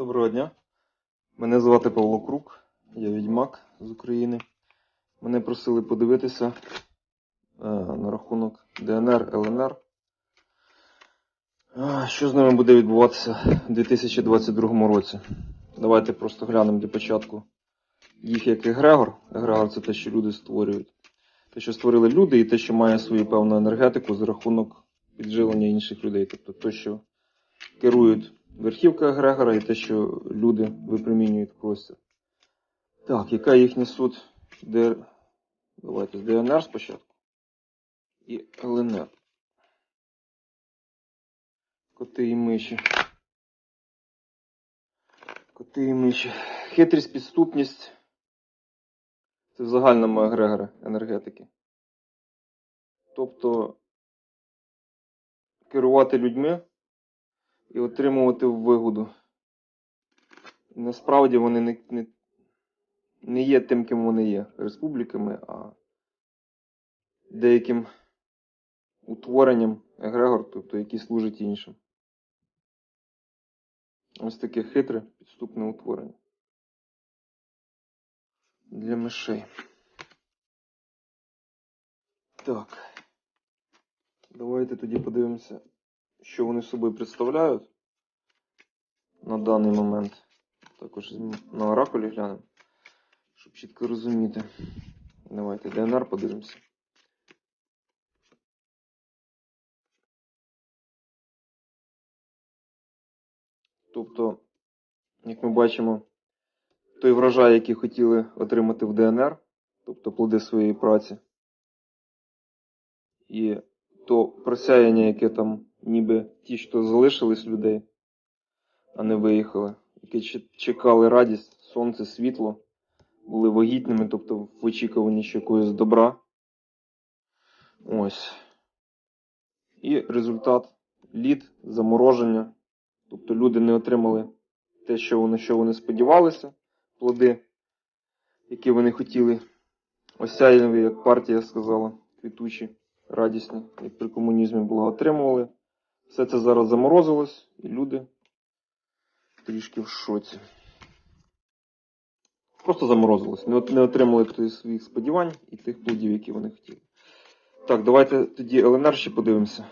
Доброго дня. Мене звати Павло Крук, я відьмак з України. Мене просили подивитися е, на рахунок ДНР, ЛНР. Що з ними буде відбуватися у 2022 році? Давайте просто глянемо для початку їх як егрегор. Егрегор це те, що люди створюють. Те, що створили люди, і те, що має свою певну енергетику за рахунок підживлення інших людей. Тобто те, що керують верхівка егрегора і те, що люди випромінюють простір. Так, яка їхня суть? Д... Давайте з ДНР спочатку. І ЛНР. Коти і миші. Коти і миші. Хитрість, підступність. Це в загальному егрегори енергетики. Тобто керувати людьми і отримувати вигоду. Насправді вони не, не, не є тим, ким вони є, республіками, а деяким утворенням егрегор, тобто які служать іншим. Ось таке хитре підступне утворення. Для мишей. Так. Давайте тоді подивимося що вони собою представляють на даний момент. Також на оракулі глянемо, щоб чітко розуміти. Давайте ДНР подивимося. Тобто, як ми бачимо, той врожай, який хотіли отримати в ДНР, тобто плоди своєї праці, і то просяяння, яке там ніби ті, що залишились людей, а не виїхали, які чекали радість, сонце, світло, були вагітними, тобто в очікуванні ще якогось добра. Ось. І результат лід, замороження. Тобто люди не отримали те, що вони, що вони сподівалися, плоди, які вони хотіли. Осяйливі, як партія сказала, квітучі, радісні, як при комунізмі було, отримували. Все це зараз заморозилось, і люди трішки в шоці. Просто заморозилось. Не отримали своїх сподівань і тих плодів, які вони хотіли. Так, давайте тоді ЛНР ще подивимося.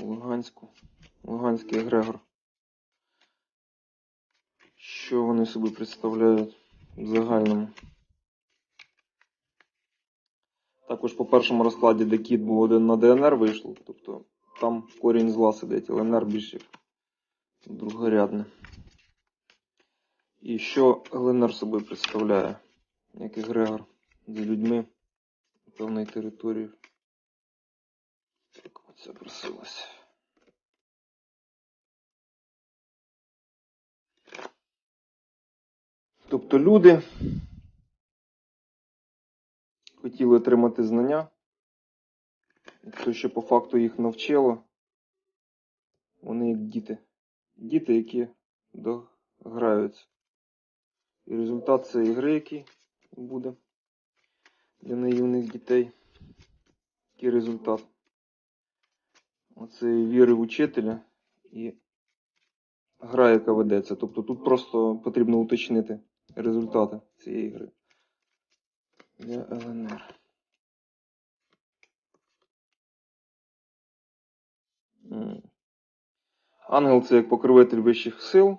Луганську. Луганський егрегор. Що вони собі представляють в загальному? Також по першому розкладі, де кіт був один на ДНР вийшло, тобто там корінь зла сидить, ЛНР більш як другорядне. І що ЛНР собою представляє, як егрегор з людьми певної території. Так, оце просилося. Тобто люди хотіли отримати знання, те, що по факту їх навчило, вони як діти. Діти, які дограються. І результат цієї гри, який буде для наївних дітей. Який результат? Оце віри в учителя і гра, яка ведеться. Тобто тут просто потрібно уточнити результати цієї гри для ЛНР. Ангел це як покровитель вищих сил.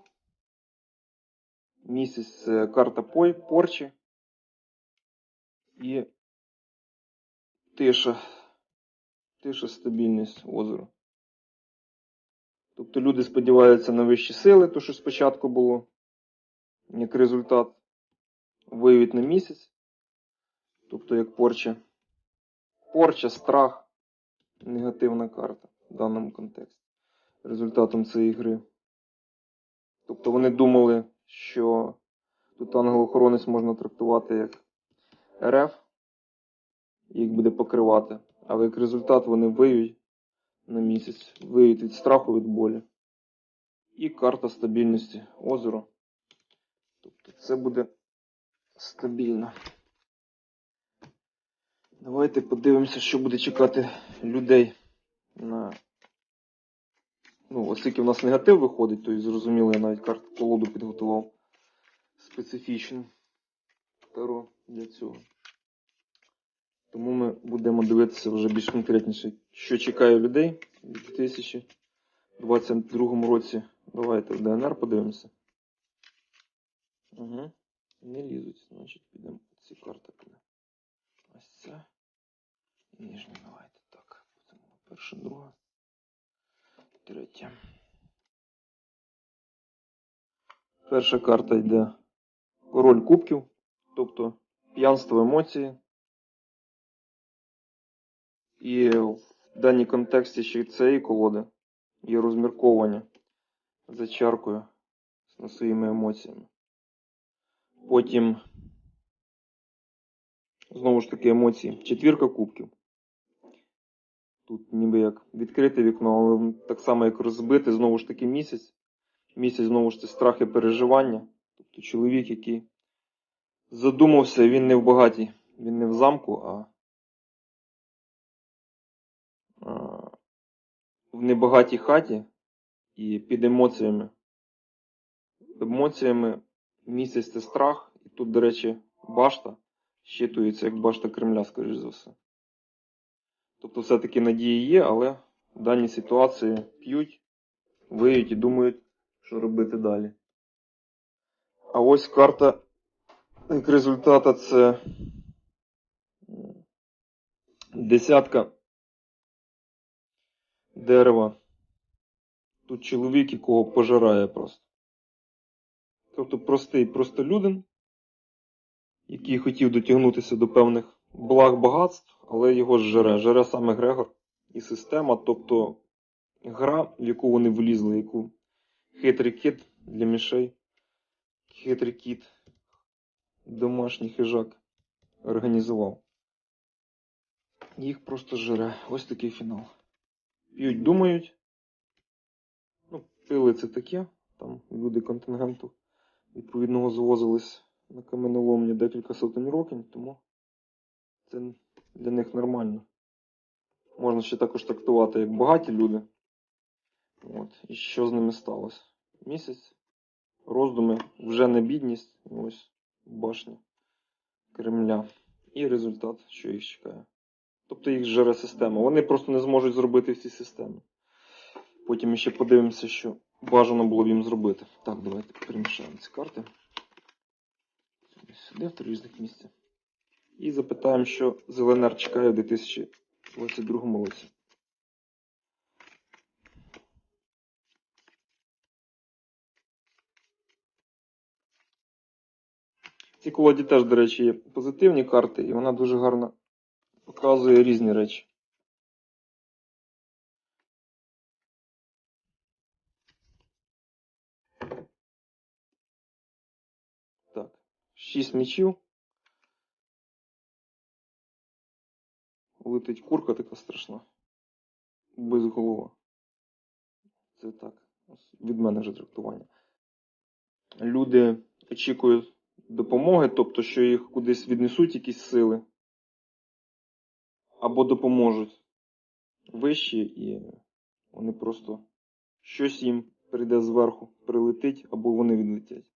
Місяць це карта порчі і тиша. Тиша, стабільність озера. Тобто люди сподіваються на вищі сили, то що спочатку було, як результат, виявить на місяць. Тобто як порча. Порча, страх, негативна карта в даному контексті. Результатом цієї гри. Тобто вони думали, що тут ангел-охоронець можна трактувати як РФ, їх буде покривати. Але як результат вони виють на місяць, виють від страху, від болі. І карта стабільності озеро. Тобто це буде стабільно. Давайте подивимося, що буде чекати людей на Ну, оскільки в нас негатив виходить, то і зрозуміло, я навіть карту колоду підготував специфічну таро для цього. Тому ми будемо дивитися вже більш конкретніше, що чекає людей у 2022 році. Давайте в ДНР подивимося. Угу. Не лізуть, значить підемо ці карти. Нижня, давайте так. Перша, друга. Третя. Перша карта йде король кубків, тобто п'янство емоції. І в даній контексті ще й цієї колоди є розмірковування за чаркою з своїми емоціями. Потім, знову ж таки, емоції. Четвірка кубків. Тут ніби як відкрите вікно, але так само, як розбите, знову ж таки місяць. Місяць, знову ж це страх і переживання. Тобто чоловік, який задумався, він не в багатій, він не в замку, а в небагатій хаті і під емоціями. Емоціями місяць це страх, і тут, до речі, башта щитується як башта Кремля, скоріш за все. Тобто все-таки надії є, але в даній ситуації п'ють, виють і думають, що робити далі. А ось карта як результата це десятка дерева. Тут чоловік, якого пожирає просто. Тобто простий простолюдин, який хотів дотягнутися до певних благ багатств, але його жере. Жере саме Грегор і система, тобто гра, в яку вони влізли, яку хитрий кіт для мішей, хитрий кіт, домашній хижак організував. Їх просто жере. Ось такий фінал. П'ють, думають. Ну, пили це таке. Там люди контингенту відповідного звозились на каменоломні декілька сотень років, тому це для них нормально. Можна ще також трактувати як багаті люди. От. І що з ними сталося? Місяць, роздуми, вже не бідність, ось башня Кремля. І результат, що їх чекає. Тобто їх жере система. Вони просто не зможуть зробити всі системи. Потім ще подивимося, що бажано було б їм зробити. Так, давайте перемішаємо ці карти. Сюди, в різних місця. І запитаємо, що ЗЛНР чекає у 2022 році. В цій колоді теж, до речі, є позитивні карти, і вона дуже гарно показує різні речі. Так, 6 м'ячів. Летить курка така страшна. Без голова. Це так. Від мене вже трактування. Люди очікують допомоги, тобто, що їх кудись віднесуть якісь сили. Або допоможуть вищі, і вони просто щось їм прийде зверху, прилетить, або вони відлетять.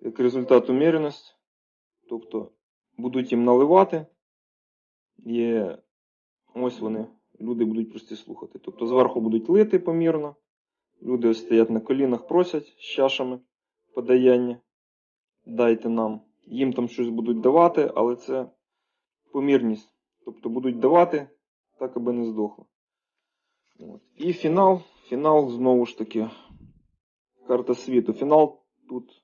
Як результат уміреність, тобто будуть їм наливати. І ось вони, люди будуть прості слухати. Тобто зверху будуть лити помірно. Люди стоять на колінах, просять з чашами подаяння. Дайте нам. Їм там щось будуть давати, але це помірність. Тобто будуть давати, так аби не здохло. От. І фінал. Фінал знову ж таки. Карта світу. Фінал тут.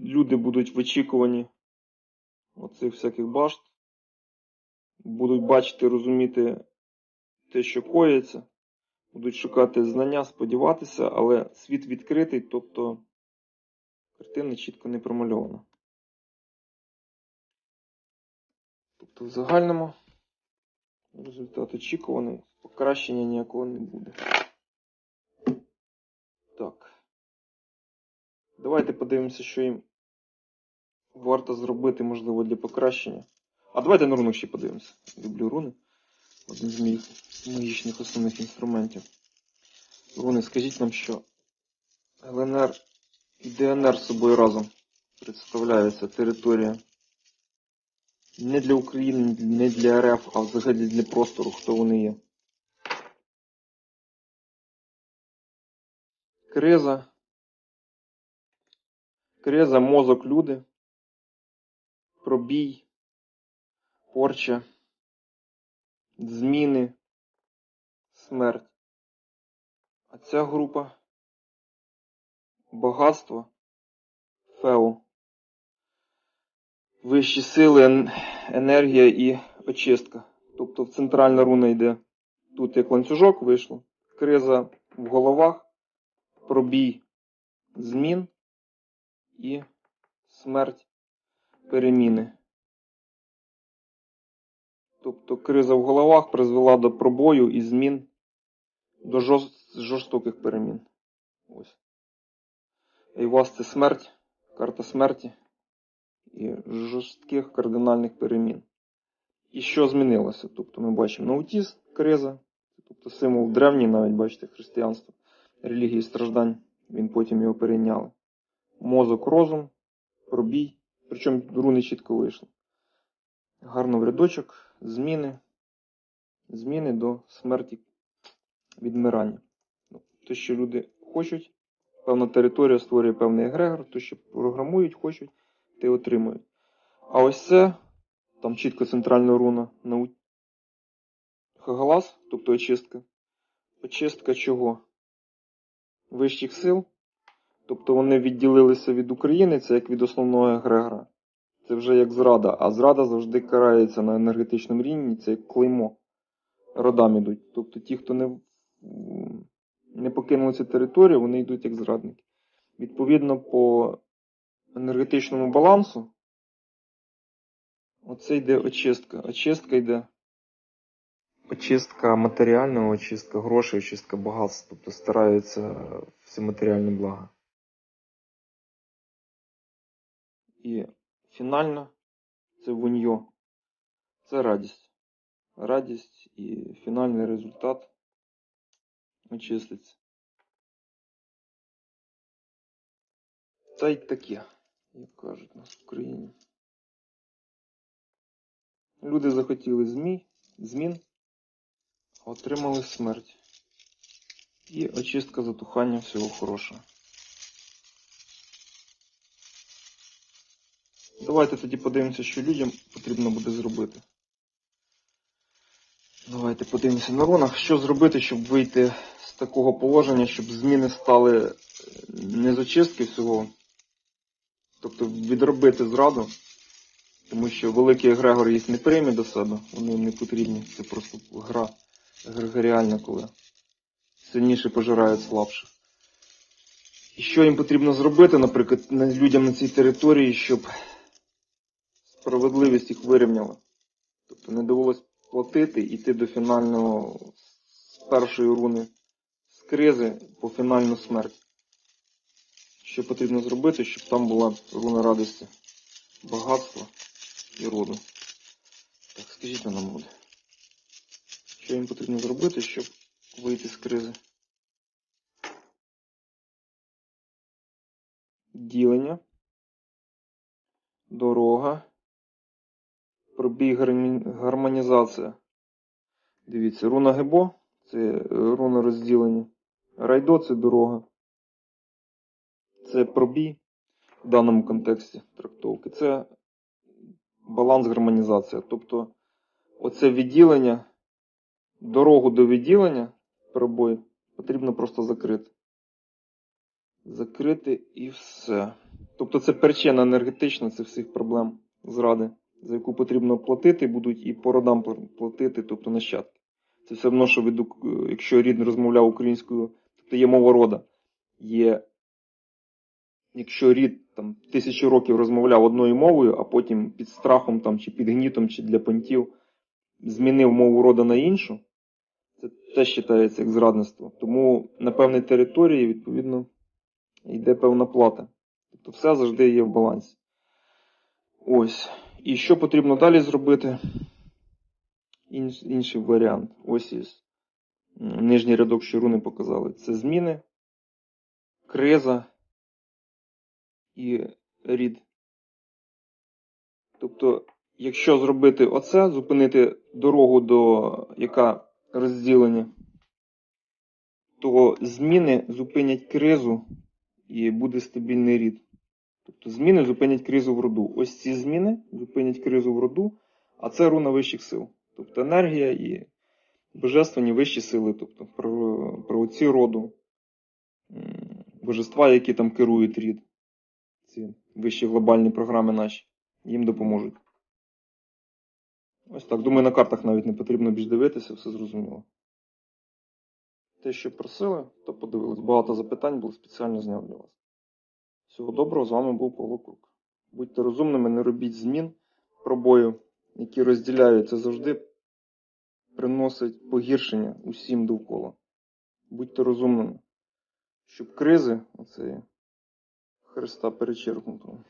Люди будуть в очікуванні оцих всяких башт. Будуть бачити, розуміти те, що коїться. Будуть шукати знання, сподіватися, але світ відкритий, тобто картина чітко не промальована. Тобто в загальному результат очікуваний, покращення ніякого не буде. Так. Давайте подивимося, що їм варто зробити, можливо, для покращення. А давайте на рунок ще подивимося. Люблю руни. Один з моїх магічних основних інструментів. Вони, скажіть нам, що ЛНР і ДНР з собою разом представляється територія не для України, не для РФ, а взагалі для простору, хто вони є. Криза. Криза, мозок, люди. Пробій. Порча. Зміни. Смерть. А ця група багатство. Фео. Вищі сили, енергія і очистка. Тобто центральна руна йде. Тут як ланцюжок вийшло. Криза в головах, пробій змін і смерть переміни. Тобто криза в головах призвела до пробою і змін до жорст- жорстоких перемін. Ось. І у вас це смерть, карта смерті і жорстких кардинальних перемін. І що змінилося? Тобто ми бачимо наутіз, криза, тобто символ древній, навіть бачите, християнство, релігії страждань, він потім його перейняли. Мозок, розум, пробій, причому руни чітко вийшли. Гарно в рядочок, зміни, зміни до смерті, відмирання. Ну, Те, що люди хочуть, певна територія створює певний егрегор, то, що програмують, хочуть, те отримують. А ось це, там чітко центральна руна нау... Хагалас, тобто очистка. Очистка чого? Вищих сил. Тобто вони відділилися від України, це як від основного егрегора. Це вже як зрада, а зрада завжди карається на енергетичному рівні, це як клеймо. Родам ідуть. Тобто ті, хто не, не покинули цю територію, вони йдуть як зрадники. Відповідно, по енергетичному балансу, оце йде очистка. Очистка йде. Очистка матеріального, очистка грошей, очистка багатства. Тобто стараються всі матеріальні блага. І фінально це вуньо. Це радість. Радість і фінальний результат очиститься. Та й таке, як кажуть нас в Україні. Люди захотіли змій, змін, отримали смерть. І очистка затухання всього хорошого. Давайте тоді подивимося, що людям потрібно буде зробити. Давайте подивимося на рунах, що зробити, щоб вийти з такого положення, щоб зміни стали е, не з очистки всього, тобто відробити зраду, тому що великий егрегор їх не прийме до себе, вони їм не потрібні. Це просто гра егрегоріальна, коли сильніше пожирають слабших. І що їм потрібно зробити, наприклад, людям на цій території, щоб справедливість їх вирівняла. Тобто не довелось платити, йти до фінального з першої руни з кризи по фінальну смерть. Що потрібно зробити, щоб там була руна радості, багатства і роду. Так, скажіть на нам буде. Що їм потрібно зробити, щоб вийти з кризи? Ділення. Дорога. Пробій гармонізація. Дивіться, руна Гебо це е, руна розділення. Райдо це дорога. Це пробій в даному контексті трактовки. Це баланс гармонізація. Тобто оце відділення, дорогу до відділення пробой потрібно просто закрити. Закрити і все. Тобто це причина енергетична цих всіх проблем зради, за яку потрібно платити, будуть і по родам платити, тобто нащадки. Це все одно, що від, якщо рід не розмовляв українською, тобто є мова рода. Є, якщо рід там тисячу років розмовляв одною мовою, а потім під страхом там, чи під гнітом, чи для понтів змінив мову рода на іншу, це теж вважається як зрадництво. Тому на певній території, відповідно, йде певна плата. Тобто все завжди є в балансі. Ось. І що потрібно далі зробити? інш, інший варіант. Ось із нижній рядок, що руни показали. Це зміни, криза і рід. Тобто, якщо зробити оце, зупинити дорогу до яка розділення, то зміни зупинять кризу і буде стабільний рід. Тобто зміни зупинять кризу в роду. Ось ці зміни зупинять кризу в роду, а це руна вищих сил. Тобто енергія і божественні вищі сили, тобто про, про ці роду, божества, які там керують рід. Ці вищі глобальні програми наші, їм допоможуть. Ось так. Думаю, на картах навіть не потрібно більш дивитися, все зрозуміло. Те, що просили, то подивились. Багато запитань було спеціально зняв для вас. Всього доброго, з вами був Павло Крук. Будьте розумними, не робіть змін пробою, які розділяють, це завжди приносить погіршення усім довкола. Будьте розумними, щоб кризи, оце Христа перечеркнутого,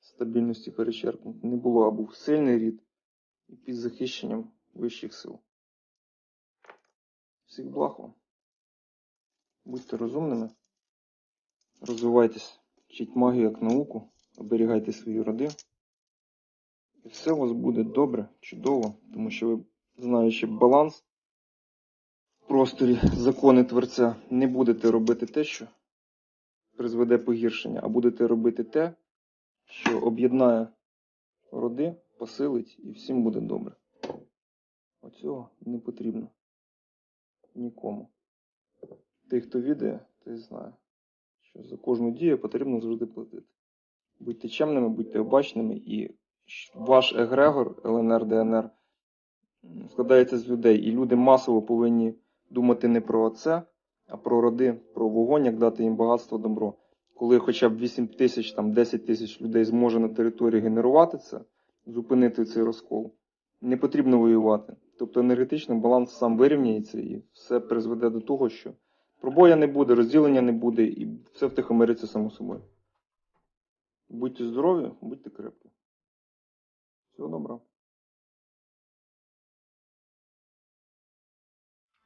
стабільності перечеркнуто, не було, а був сильний рід і під захищенням вищих сил. Всіх благ вам. Будьте розумними. Розвивайтесь, вчіть магію як науку, оберігайте свої роди. І все у вас буде добре, чудово, тому що ви, знаючи баланс в просторі закони Творця, не будете робити те, що призведе погіршення, а будете робити те, що об'єднає роди, посилить і всім буде добре. Оцього не потрібно нікому. Той, хто відає, той знає що за кожну дію потрібно завжди платити. Будьте чемними, будьте обачними, і ваш егрегор ЛНР, ДНР складається з людей, і люди масово повинні думати не про це, а про роди, про вогонь, як дати їм багатство, добро. Коли хоча б 8 тисяч, там 10 тисяч людей зможе на території генерувати це, зупинити цей розкол, не потрібно воювати. Тобто енергетичний баланс сам вирівняється і все призведе до того, що Пробоя не буде, розділення не буде, і все втихомириться само собою. Будьте здорові, будьте крепкі. Всього доброго.